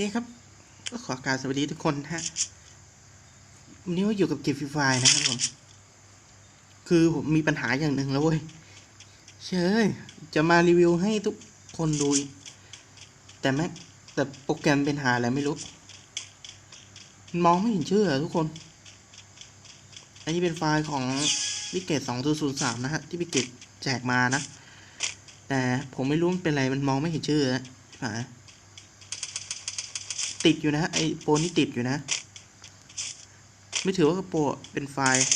เคครับ ก็ขอกรารสวัสดีทุกคนฮะวันนี้ก็อยู่กับเกมฟรีไฟนะครับผม คือผมมีปัญหาอย่างหนึ่งแล้วเว้ย เชยจะมารีวิวให้ทุกคนดู แต่แม่แต่โปรแกรมเป็นหาอะไรไม่รู้มันมองไม่เห็นชื่ออะทุกคน อันนี้เป็นไฟล์ของวิกเกตสองศูนย์สามนะฮะ ที่วิกเกตแจกมานะ แต่ผมไม่รู้มันเป็นอะไร มันมองไม่เห็นชื่อนะ ติดอยู่นะฮะไอโปรนี่ติดอยู่นะ ไม่ถือว่ากระโปรเป็นไฟล์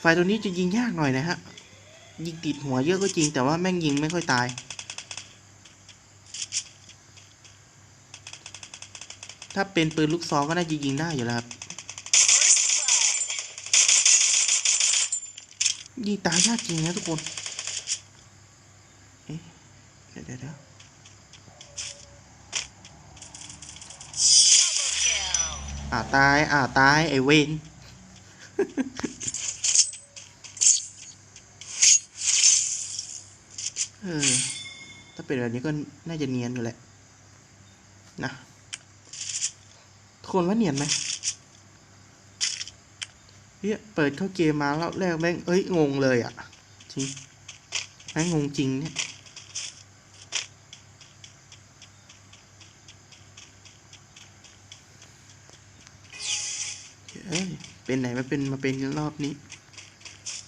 ไฟล์ตัวนี้จะยิงยากหน่อยนะฮะ ยิงติดหัวเยอะก็จริงแต่ว่าแม่งยิงไม่ค่อยตายถ้าเป็นปืนลูกซองก็น่าจะยิงได้อยู่แล้วครับ ยิงตายยากจริงนะทุกคน เดี๋ยวเดี๋ยวอ่าตาย อ่าตาย ไอเวนเออ ถ้าเป็นแบบนี้ก็น่าจะเนียนอยู่แหละ นะทุกคนว่าเนียนไหมเฮ้ยเปิดเข้าเกมมาแล้วแรกแม่ง เอ้ย งงเลยอะ จริงแม่งงงจริงเนี่ย เอ้ย เป็นไหนมาเป็นมาเป็นกันรอบนี้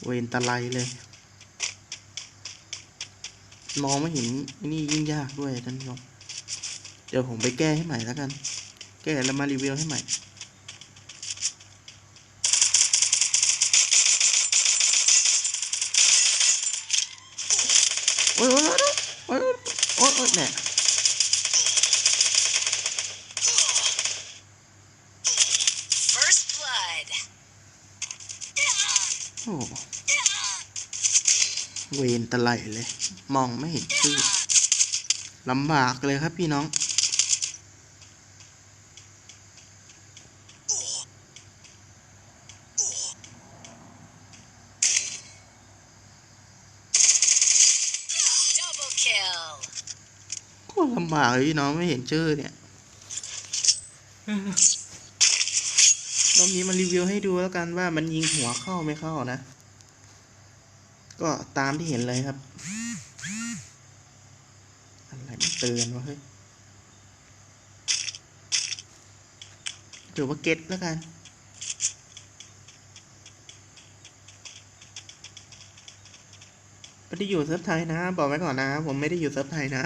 เวนตะไลเลย มองไม่เห็นนี่ยิ่งยากด้วยท่านผู้ชมเดี๋ยวผมไปแก้ให้ใหม่แล้วกัน แก้แล้วมารีวิวให้ใหม่โอ้ยโอ้ยโอ้ยโอ้ยโอ้ยเนี่ย โอ้เวนตะไลเลย มองไม่เห็นชื่อลำบากเลยครับพี่น้อง Double kill. ก็ลำบากเลยพี่น้องไม่เห็นชื่อเนี่ย รอบนี้มารีวิวให้ดูแล้วกันว่ามันยิงหัวเข้าไม่เข้านะ ก็ตามที่เห็นเลยครับ อะไรมันเตือนวะเฮ้ยถือว่าเก็ตแล้วกันไม่ได้อยู่เซิร์ฟไทยนะ บอกไว้ก่อนนะ ผมไม่ได้อยู่เซิร์ฟไทยนะ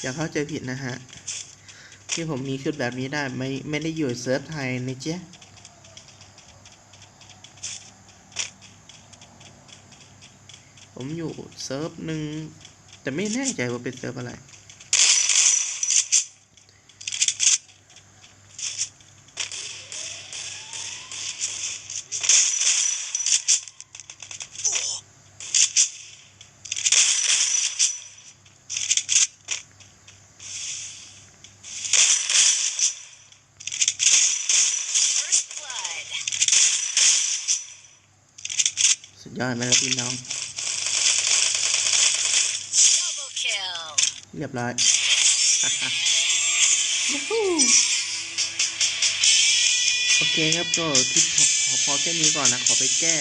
อย่าเข้าใจผิดนะฮะ ที่ผมมีชุดแบบนี้ได้ไม่ไม่ได้อยู่เซิร์ฟไทยนะเจ๊ ผมอยู่เซิร์ฟหนึ่งแต่ไม่แน่ใจว่าเป็นเซิร์ฟอะไรสุดยอดไหมล่ะพี่น้อง เรียบร้อยโอเคครับก็คลิปพอพอแค่นี้ก่อนนะ ขอไปแก้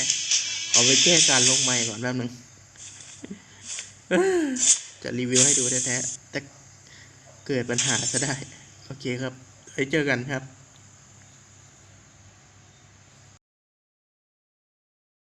ขอไปแก้การลงไมค์ก่อนแป๊บนึงจะรีวิวให้ดูแท้ๆแต่เกิดปัญหาซะได้ โอเคครับไว้เจอกันครับ